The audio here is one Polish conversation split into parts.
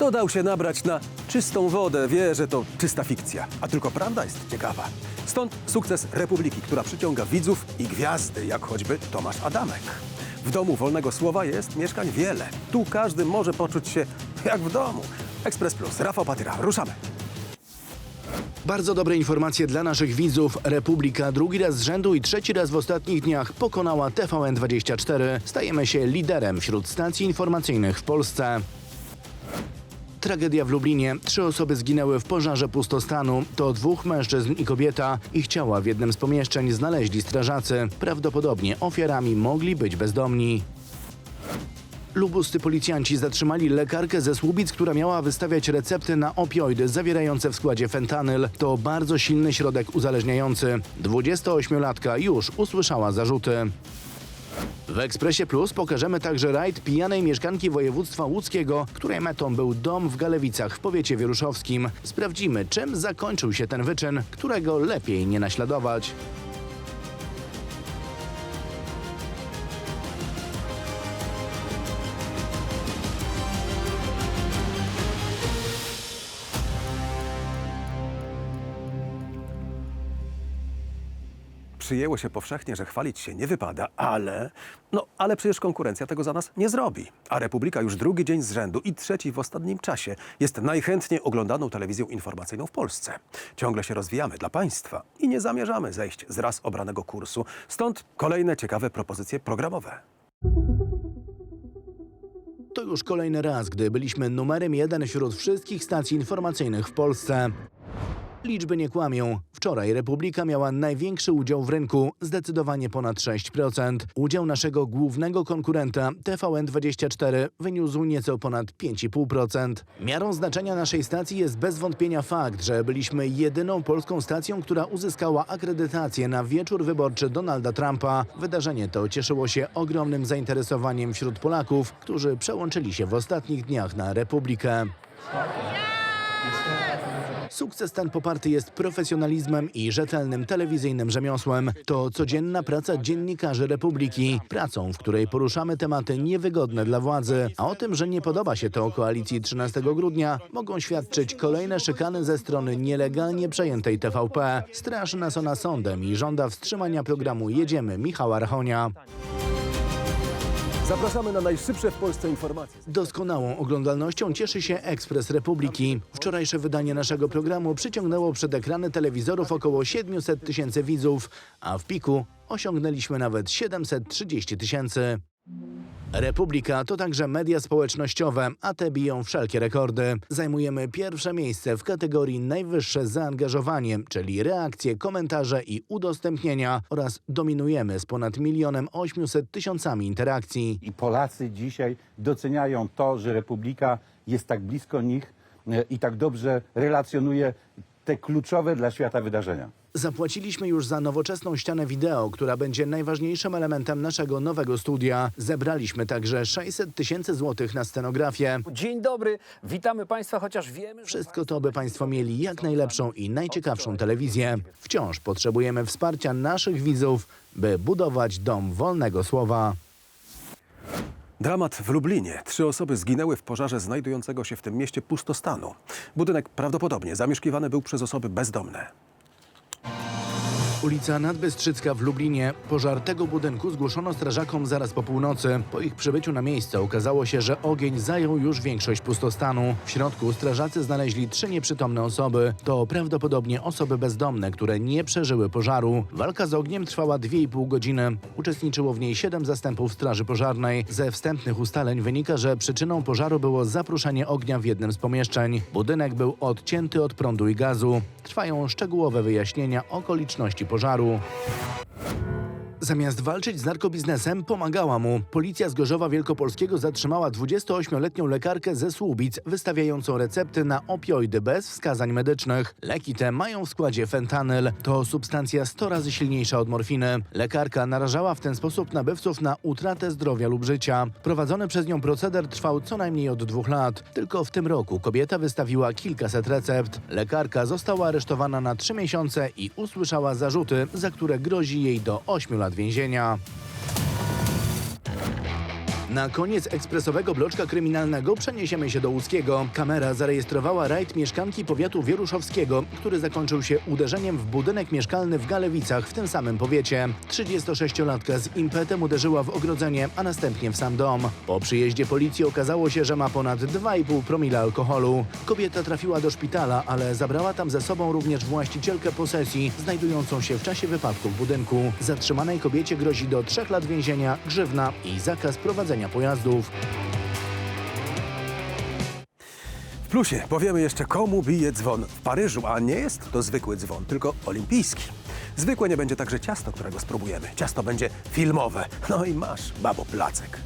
Kto dał się nabrać na czystą wodę, wie, że to czysta fikcja. A tylko prawda jest ciekawa. Stąd sukces Republiki, która przyciąga widzów i gwiazdy, jak choćby Tomasz Adamek. W domu wolnego słowa jest mieszkań wiele. Tu każdy może poczuć się jak w domu. Ekspres Plus, Rafał Patyra, ruszamy. Bardzo dobre informacje dla naszych widzów. Republika drugi raz z rzędu i trzeci raz w ostatnich dniach pokonała TVN24. Stajemy się liderem wśród stacji informacyjnych w Polsce. Tragedia w Lublinie. Trzy osoby zginęły w pożarze pustostanu. To dwóch mężczyzn i kobieta. Ich ciała w jednym z pomieszczeń znaleźli strażacy. Prawdopodobnie ofiarami mogli być bezdomni. Lubuscy policjanci zatrzymali lekarkę ze Słubic, która miała wystawiać recepty na opioidy zawierające w składzie fentanyl. To bardzo silny środek uzależniający. 28-latka już usłyszała zarzuty. W Ekspresie Plus pokażemy także rajd pijanej mieszkanki województwa łódzkiego, której metą był dom w Galewicach w powiecie wieruszowskim. Sprawdzimy, czym zakończył się ten wyczyn, którego lepiej nie naśladować. Przyjęło się powszechnie, że chwalić się nie wypada, ale... No, ale przecież konkurencja tego za nas nie zrobi. A Republika już drugi dzień z rzędu i trzeci w ostatnim czasie jest najchętniej oglądaną telewizją informacyjną w Polsce. Ciągle się rozwijamy dla państwa i nie zamierzamy zejść z raz obranego kursu. Stąd kolejne ciekawe propozycje programowe. To już kolejny raz, gdy byliśmy numerem jeden wśród wszystkich stacji informacyjnych w Polsce. Liczby nie kłamią. Wczoraj Republika miała największy udział w rynku, zdecydowanie ponad 6%. Udział naszego głównego konkurenta TVN24 wyniósł nieco ponad 5,5%. Miarą znaczenia naszej stacji jest bez wątpienia fakt, że byliśmy jedyną polską stacją, która uzyskała akredytację na wieczór wyborczy Donalda Trumpa. Wydarzenie to cieszyło się ogromnym zainteresowaniem wśród Polaków, którzy przełączyli się w ostatnich dniach na Republikę. Sukces ten poparty jest profesjonalizmem i rzetelnym telewizyjnym rzemiosłem. To codzienna praca dziennikarzy Republiki. Pracą, w której poruszamy tematy niewygodne dla władzy. A o tym, że nie podoba się to koalicji 13 grudnia, mogą świadczyć kolejne szykany ze strony nielegalnie przejętej TVP. Straszy nas ona sądem i żąda wstrzymania programu Jedziemy Michała Rachonia. Zapraszamy na najszybsze w Polsce informacje. Doskonałą oglądalnością cieszy się Ekspres Republiki. Wczorajsze wydanie naszego programu przyciągnęło przed ekrany telewizorów około 700 tysięcy widzów, a w piku osiągnęliśmy nawet 730 tysięcy. Republika to także media społecznościowe, a te biją wszelkie rekordy. Zajmujemy pierwsze miejsce w kategorii najwyższe zaangażowanie, czyli reakcje, komentarze i udostępnienia oraz dominujemy z ponad milionem 800 tysiącami interakcji. I Polacy dzisiaj doceniają to, że Republika jest tak blisko nich e, i tak dobrze relacjonuje te kluczowe dla świata wydarzenia. Zapłaciliśmy już za nowoczesną ścianę wideo, która będzie najważniejszym elementem naszego nowego studia. Zebraliśmy także 600 tysięcy złotych na scenografię. Dzień dobry, witamy Państwa, chociaż wiemy, że Wszystko to, by Państwo mieli jak najlepszą i najciekawszą telewizję. Wciąż potrzebujemy wsparcia naszych widzów, by budować dom wolnego słowa. Dramat w Lublinie. Trzy osoby zginęły w pożarze znajdującego się w tym mieście pustostanu. Budynek prawdopodobnie zamieszkiwany był przez osoby bezdomne. Ulica Nadbystrzycka w Lublinie. Pożar tego budynku zgłoszono strażakom zaraz po północy. Po ich przybyciu na miejsce okazało się, że ogień zajął już większość pustostanu. W środku strażacy znaleźli trzy nieprzytomne osoby. To prawdopodobnie osoby bezdomne, które nie przeżyły pożaru. Walka z ogniem trwała 2,5 godziny. Uczestniczyło w niej siedem zastępów straży pożarnej. Ze wstępnych ustaleń wynika, że przyczyną pożaru było zapruszenie ognia w jednym z pomieszczeń. Budynek był odcięty od prądu i gazu. Trwają szczegółowe wyjaśnienia okoliczności pożaru. Zamiast walczyć z narkobiznesem, pomagała mu. Policja z Gorzowa Wielkopolskiego zatrzymała 28-letnią lekarkę ze Słubic, wystawiającą recepty na opioidy bez wskazań medycznych. Leki te mają w składzie fentanyl. To substancja 100 razy silniejsza od morfiny. Lekarka narażała w ten sposób nabywców na utratę zdrowia lub życia. Prowadzony przez nią proceder trwał co najmniej od dwóch lat. Tylko w tym roku kobieta wystawiła kilkaset recept. Lekarka została aresztowana na trzy miesiące i usłyszała zarzuty, za które grozi jej do 8 lat więzienia. Na koniec ekspresowego bloczka kryminalnego przeniesiemy się do Łódzkiego. Kamera zarejestrowała rajd mieszkanki powiatu wieruszowskiego, który zakończył się uderzeniem w budynek mieszkalny w Galewicach w tym samym powiecie. 36-latka z impetem uderzyła w ogrodzenie, a następnie w sam dom. Po przyjeździe policji okazało się, że ma ponad 2,5 promila alkoholu. Kobieta trafiła do szpitala, ale zabrała tam ze sobą również właścicielkę posesji, znajdującą się w czasie wypadku w budynku. Zatrzymanej kobiecie grozi do 3 lat więzienia, grzywna i zakaz prowadzenia pojazdów. W plusie powiemy jeszcze, komu bije dzwon w Paryżu, a nie jest to zwykły dzwon, tylko olimpijski. Zwykłe nie będzie także ciasto, którego spróbujemy. Ciasto będzie filmowe. No i masz, babo, placek.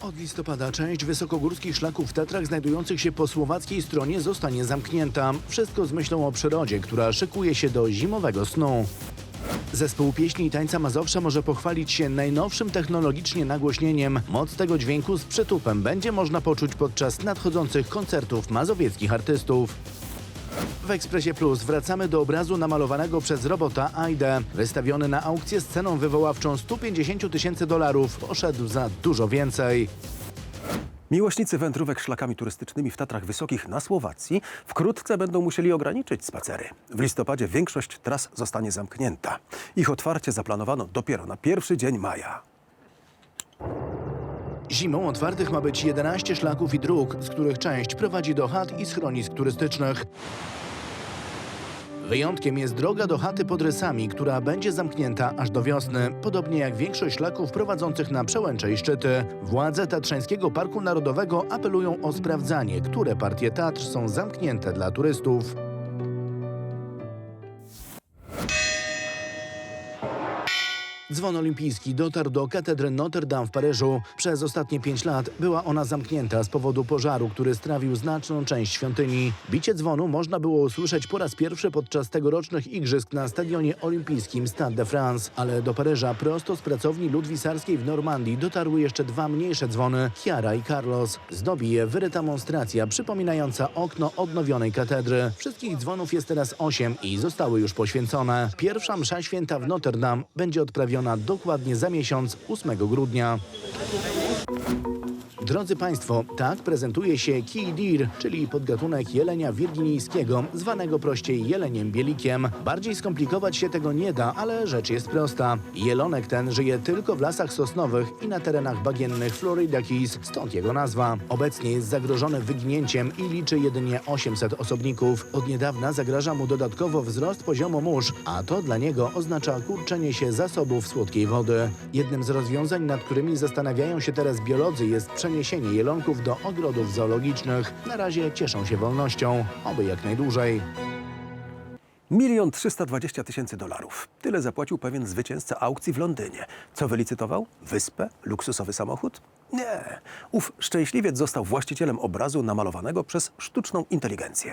Od listopada część wysokogórskich szlaków w Tatrach znajdujących się po słowackiej stronie zostanie zamknięta. Wszystko z myślą o przyrodzie, która szykuje się do zimowego snu. Zespół pieśni i tańca Mazowsza może pochwalić się najnowszym technologicznie nagłośnieniem. Moc tego dźwięku z przytupem będzie można poczuć podczas nadchodzących koncertów mazowieckich artystów. W Ekspresie Plus wracamy do obrazu namalowanego przez robota Aide. Wystawiony na aukcję z ceną wywoławczą 150 tysięcy dolarów poszedł za dużo więcej. Miłośnicy wędrówek szlakami turystycznymi w Tatrach Wysokich na Słowacji wkrótce będą musieli ograniczyć spacery. W listopadzie większość tras zostanie zamknięta. Ich otwarcie zaplanowano dopiero na pierwszy dzień maja. Zimą otwartych ma być 11 szlaków i dróg, z których część prowadzi do chat i schronisk turystycznych. Wyjątkiem jest droga do chaty pod Rysami, która będzie zamknięta aż do wiosny, podobnie jak większość szlaków prowadzących na przełęcze i szczyty. Władze Tatrzańskiego Parku Narodowego apelują o sprawdzanie, które partie Tatr są zamknięte dla turystów. Dzwon olimpijski dotarł do katedry Notre Dame w Paryżu. Przez ostatnie pięć lat była ona zamknięta z powodu pożaru, który strawił znaczną część świątyni. Bicie dzwonu można było usłyszeć po raz pierwszy podczas tegorocznych igrzysk na stadionie olimpijskim Stade de France. Ale do Paryża prosto z pracowni ludwisarskiej w Normandii dotarły jeszcze dwa mniejsze dzwony, Chiara i Carlos. Zdobi je wyryta monstracja przypominająca okno odnowionej katedry. Wszystkich dzwonów jest teraz osiem i zostały już poświęcone. Pierwsza msza święta w Notre Dame będzie odprawiona dokładnie za miesiąc, 8 grudnia. Drodzy Państwo, tak prezentuje się Kidir, czyli podgatunek jelenia wirginijskiego, zwanego prościej jeleniem bielikiem. Bardziej skomplikować się tego nie da, ale rzecz jest prosta. Jelonek ten żyje tylko w lasach sosnowych i na terenach bagiennych Florida Keys, stąd jego nazwa. Obecnie jest zagrożony wyginięciem i liczy jedynie 800 osobników. Od niedawna zagraża mu dodatkowo wzrost poziomu mórz, a to dla niego oznacza kurczenie się zasobów słodkiej wody. Jednym z rozwiązań, nad którymi zastanawiają się teraz biolodzy jest przeniesienie jelonków do ogrodów zoologicznych. Na razie cieszą się wolnością, oby jak najdłużej. Milion trzysta dwadzieścia tysięcy dolarów. Tyle zapłacił pewien zwycięzca aukcji w Londynie. Co wylicytował? Wyspę? Luksusowy samochód? Nie. Ów szczęśliwiec został właścicielem obrazu namalowanego przez sztuczną inteligencję.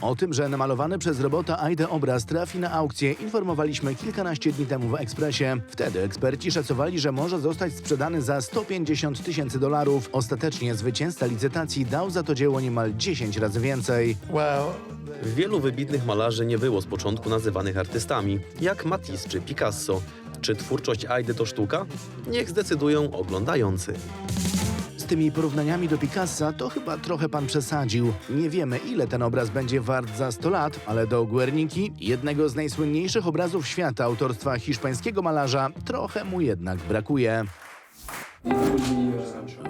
O tym, że namalowany przez robota Aide obraz trafi na aukcję, informowaliśmy kilkanaście dni temu w Ekspresie. Wtedy eksperci szacowali, że może zostać sprzedany za 150 tysięcy dolarów. Ostatecznie zwycięzca licytacji dał za to dzieło niemal 10 razy więcej. Wielu wybitnych malarzy nie było z początku nazywanych artystami, jak Matisse czy Picasso. Czy twórczość Aidy to sztuka? Niech zdecydują oglądający. Tymi porównaniami do Picassa to chyba trochę pan przesadził. Nie wiemy, ile ten obraz będzie wart za 100 lat, ale do Guerniki, jednego z najsłynniejszych obrazów świata autorstwa hiszpańskiego malarza, trochę mu jednak brakuje.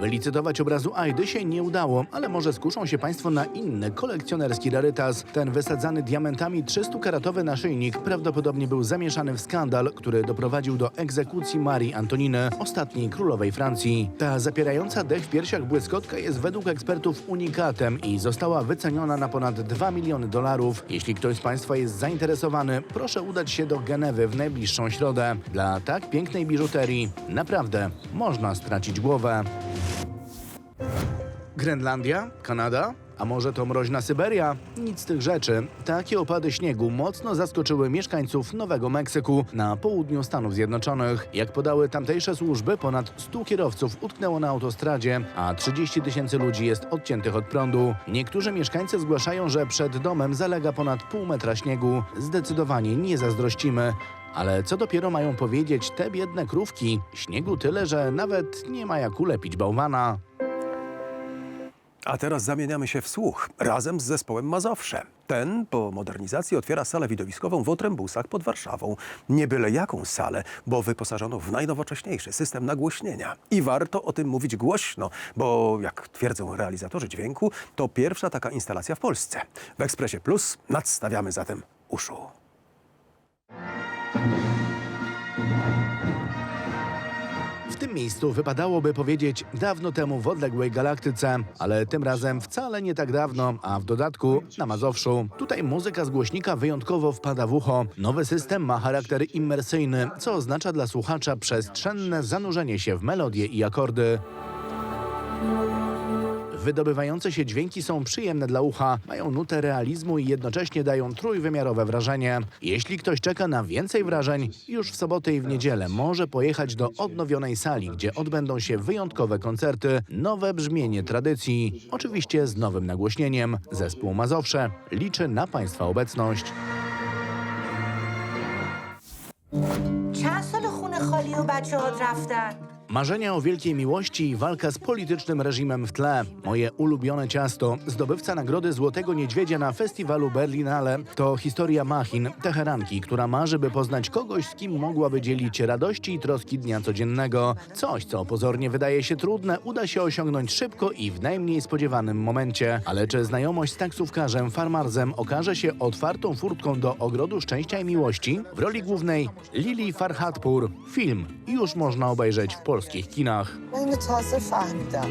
Wylicytować obrazu Aidy się nie udało, ale może skuszą się Państwo na inny kolekcjonerski rarytas. Ten wysadzany diamentami 300-karatowy naszyjnik prawdopodobnie był zamieszany w skandal, który doprowadził do egzekucji Marii Antoniny, ostatniej królowej Francji. Ta zapierająca dech w piersiach błyskotka jest według ekspertów unikatem i została wyceniona na ponad 2 miliony dolarów. Jeśli ktoś z Państwa jest zainteresowany, proszę udać się do Genewy w najbliższą środę. Dla tak pięknej biżuterii naprawdę można stracić głowę. Grenlandia? Kanada? A może to mroźna Syberia? Nic z tych rzeczy. Takie opady śniegu mocno zaskoczyły mieszkańców Nowego Meksyku na południu Stanów Zjednoczonych. Jak podały tamtejsze służby, ponad 100 kierowców utknęło na autostradzie, a 30 tysięcy ludzi jest odciętych od prądu. Niektórzy mieszkańcy zgłaszają, że przed domem zalega ponad pół metra śniegu. Zdecydowanie nie zazdrościmy. Ale co dopiero mają powiedzieć te biedne krówki? Śniegu tyle, że nawet nie ma jak ulepić bałwana. A teraz zamieniamy się w słuch razem z zespołem Mazowsze. Ten po modernizacji otwiera salę widowiskową w Otrębusach pod Warszawą. Nie byle jaką salę, bo wyposażono w najnowocześniejszy system nagłośnienia. I warto o tym mówić głośno, bo jak twierdzą realizatorzy dźwięku, to pierwsza taka instalacja w Polsce. W Ekspresie Plus nadstawiamy zatem uszu. W tym miejscu wypadałoby powiedzieć dawno temu w odległej galaktyce, ale tym razem wcale nie tak dawno, a w dodatku na Mazowszu. Tutaj muzyka z głośnika wyjątkowo wpada w ucho. Nowy system ma charakter immersyjny, co oznacza dla słuchacza przestrzenne zanurzenie się w melodie i akordy. Wydobywające się dźwięki są przyjemne dla ucha, mają nutę realizmu i jednocześnie dają trójwymiarowe wrażenie. Jeśli ktoś czeka na więcej wrażeń, już w sobotę i w niedzielę może pojechać do odnowionej sali, gdzie odbędą się wyjątkowe koncerty, nowe brzmienie tradycji, oczywiście z nowym nagłośnieniem. Zespół Mazowsze liczy na Państwa obecność. چند سال خونه خالی و بچه هات رفتن Marzenia o wielkiej miłości i walka z politycznym reżimem w tle. Moje ulubione ciasto, zdobywca nagrody Złotego Niedźwiedzia na festiwalu Berlinale, to historia Machin, Teheranki, która marzy, by poznać kogoś, z kim mogłaby dzielić radości i troski dnia codziennego. Coś, co pozornie wydaje się trudne, uda się osiągnąć szybko i w najmniej spodziewanym momencie. Ale czy znajomość z taksówkarzem Farmarzem okaże się otwartą furtką do ogrodu szczęścia i miłości? W roli głównej Lili Farhadpur. Film już można obejrzeć w polskich kinach. من تازه فهمیدم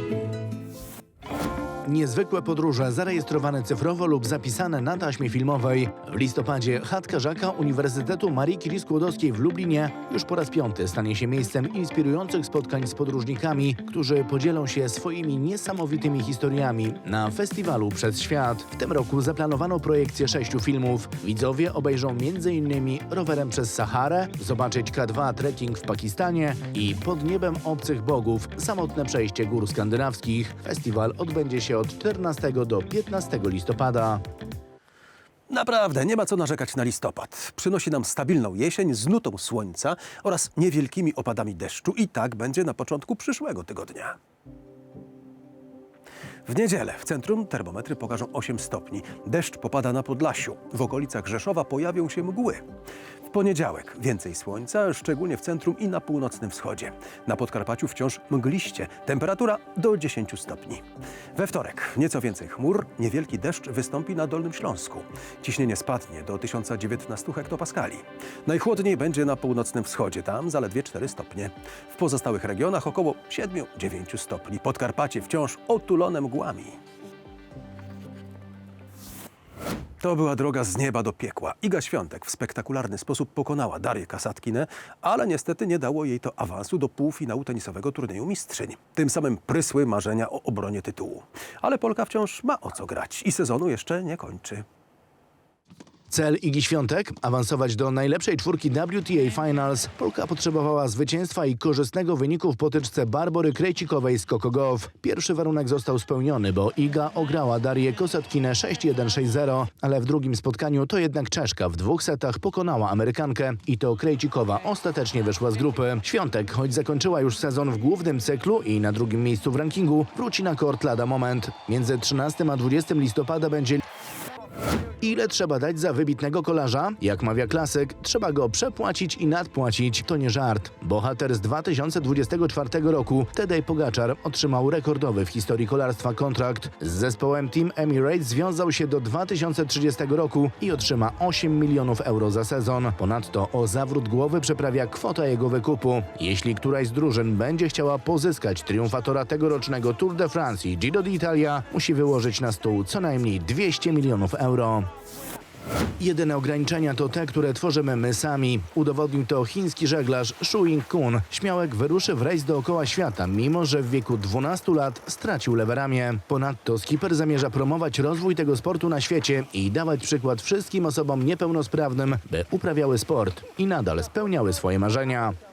Niezwykłe podróże zarejestrowane cyfrowo lub zapisane na taśmie filmowej. W listopadzie chatka Żaka Uniwersytetu Marii Curie Skłodowskiej w Lublinie już po raz piąty stanie się miejscem inspirujących spotkań z podróżnikami, którzy podzielą się swoimi niesamowitymi historiami na festiwalu Przez Świat. W tym roku zaplanowano projekcję sześciu filmów. Widzowie obejrzą m.in. rowerem przez Saharę, zobaczyć K2 trekking w Pakistanie i pod niebem obcych bogów samotne przejście gór skandynawskich. Festiwal odbędzie się od 14 do 15 listopada. Naprawdę, nie ma co narzekać na listopad. Przynosi nam stabilną jesień z nutą słońca oraz niewielkimi opadami deszczu i tak będzie na początku przyszłego tygodnia. W niedzielę w centrum termometry pokażą 8 stopni. Deszcz popada na Podlasiu. W okolicach Rzeszowa pojawią się mgły. W poniedziałek więcej słońca, szczególnie w centrum i na północnym wschodzie. Na Podkarpaciu wciąż mgliście. Temperatura do 10 stopni. We wtorek nieco więcej chmur, niewielki deszcz wystąpi na Dolnym Śląsku. Ciśnienie spadnie do 1019 hektopaskali. Najchłodniej będzie na północnym wschodzie, tam zaledwie 4 stopnie. W pozostałych regionach około 7-9 stopni. Podkarpacie wciąż otulone mgłami. To była droga z nieba do piekła. Iga Świątek w spektakularny sposób pokonała Darię Kasatkinę, ale niestety nie dało jej to awansu do półfinału tenisowego turnieju mistrzyń. Tym samym prysły marzenia o obronie tytułu. Ale Polka wciąż ma o co grać i sezonu jeszcze nie kończy. Cel Igi Świątek awansować do najlepszej czwórki WTA Finals. Polka potrzebowała zwycięstwa i korzystnego wyniku w potyczce Barbory Krejcikowej z Gauff. Pierwszy warunek został spełniony, bo Iga ograła Darię Kosatkinę 6-1-6-0, ale w drugim spotkaniu to jednak Czeszka w dwóch setach pokonała Amerykankę i to Krejcikowa ostatecznie wyszła z grupy. Świątek, choć zakończyła już sezon w głównym cyklu i na drugim miejscu w rankingu, wróci na kort lada moment. Między 13 a 20 listopada będzie Ile trzeba dać za wybitnego kolarza? Jak mawia klasyk, trzeba go przepłacić i nadpłacić. To nie żart. Bohater z 2024 roku, Tadej Pogaczar, otrzymał rekordowy w historii kolarstwa kontrakt. Z zespołem Team Emirates związał się do 2030 roku i otrzyma 8 milionów euro za sezon. Ponadto o zawrót głowy przeprawia kwota jego wykupu. Jeśli któraś z drużyn będzie chciała pozyskać triumfatora tegorocznego Tour de France i Giro d'Italia, musi wyłożyć na stół co najmniej 200 milionów euro. Jedyne ograniczenia to te, które tworzymy my sami. Udowodnił to chiński żeglarz Shu Ying-kun. Śmiałek wyruszy w rejs dookoła świata, mimo że w wieku 12 lat stracił lewe ramię. Ponadto skipper zamierza promować rozwój tego sportu na świecie i dawać przykład wszystkim osobom niepełnosprawnym, by uprawiały sport i nadal spełniały swoje marzenia.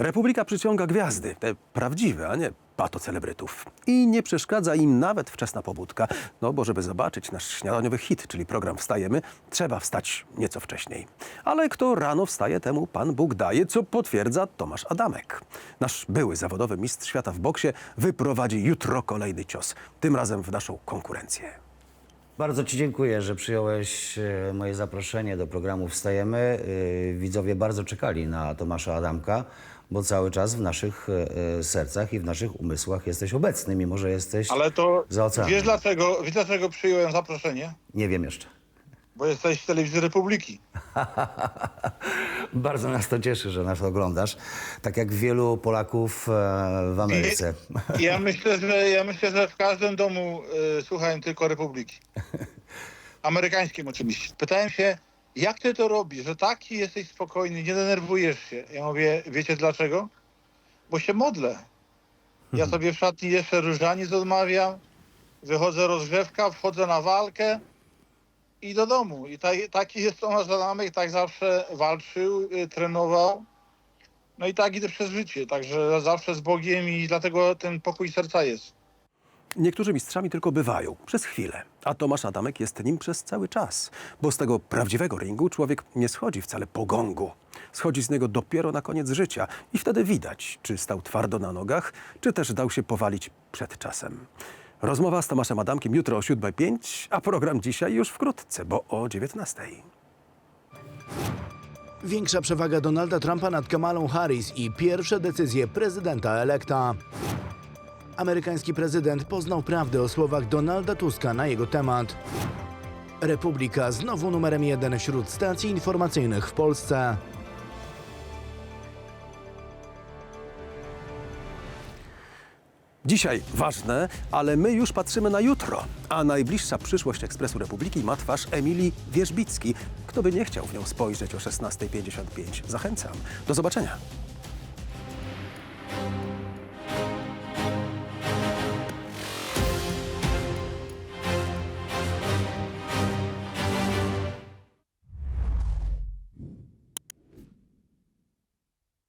Republika przyciąga gwiazdy, te prawdziwe, a nie patocelebrytów. I nie przeszkadza im nawet wczesna pobudka. No bo żeby zobaczyć nasz śniadaniowy hit, czyli program Wstajemy, trzeba wstać nieco wcześniej. Ale kto rano wstaje, temu Pan Bóg daje, co potwierdza Tomasz Adamek. Nasz były zawodowy mistrz świata w boksie wyprowadzi jutro kolejny cios. Tym razem w naszą konkurencję. Bardzo Ci dziękuję, że przyjąłeś e, moje zaproszenie do programu Wstajemy. E, Widzowie bardzo czekali na Tomasza Adamka, bo cały czas w naszych e, sercach i w naszych umysłach jesteś obecny, mimo że jesteś Ale to za oceanem. wiesz dlaczego, wiesz dlaczego przyjąłem zaproszenie? Nie wiem jeszcze. Bo jesteś w telewizji Republiki. Bardzo nas to cieszy, że nas oglądasz, tak jak wielu Polaków e, w Ameryce. I ja myślę, że ja myślę, że w każdym domu y, słuchają tylko Republiki. Amerykańskim oczywiście. Pytałem się, jak ty to robisz, że taki jesteś spokojny, nie denerwujesz się. Ja mówię, wiecie dlaczego? Bo się modlę. Ja sobie w szatni jeszcze różaniec odmawiam, wychodzę rozgrzewka, wchodzę na walkę i do domu. I ta, taki jest Tomasz Adamek, tak zawsze walczył, y, trenował. No i tak idę przez życie, także zawsze z Bogiem i dlatego ten pokój serca jest. Niektórzy mistrzami tylko bywają przez chwilę, a Tomasz Adamek jest nim przez cały czas, bo z tego prawdziwego ringu człowiek nie schodzi wcale po gongu. Schodzi z niego dopiero na koniec życia i wtedy widać, czy stał twardo na nogach, czy też dał się powalić przed czasem. Rozmowa z Tomaszem Adamkiem jutro o 7.05, a program dzisiaj już wkrótce, bo o 19.00. Większa przewaga Donalda Trumpa nad Kamalą Harris i pierwsze decyzje prezydenta elekta. Amerykański prezydent poznał prawdę o słowach Donalda Tuska na jego temat. Republika znowu numerem jeden wśród stacji informacyjnych w Polsce. Dzisiaj ważne, ale my już patrzymy na jutro. A najbliższa przyszłość Ekspresu Republiki ma twarz Emilii Wierzbicki. Kto by nie chciał w nią spojrzeć o 16.55? Zachęcam. Do zobaczenia.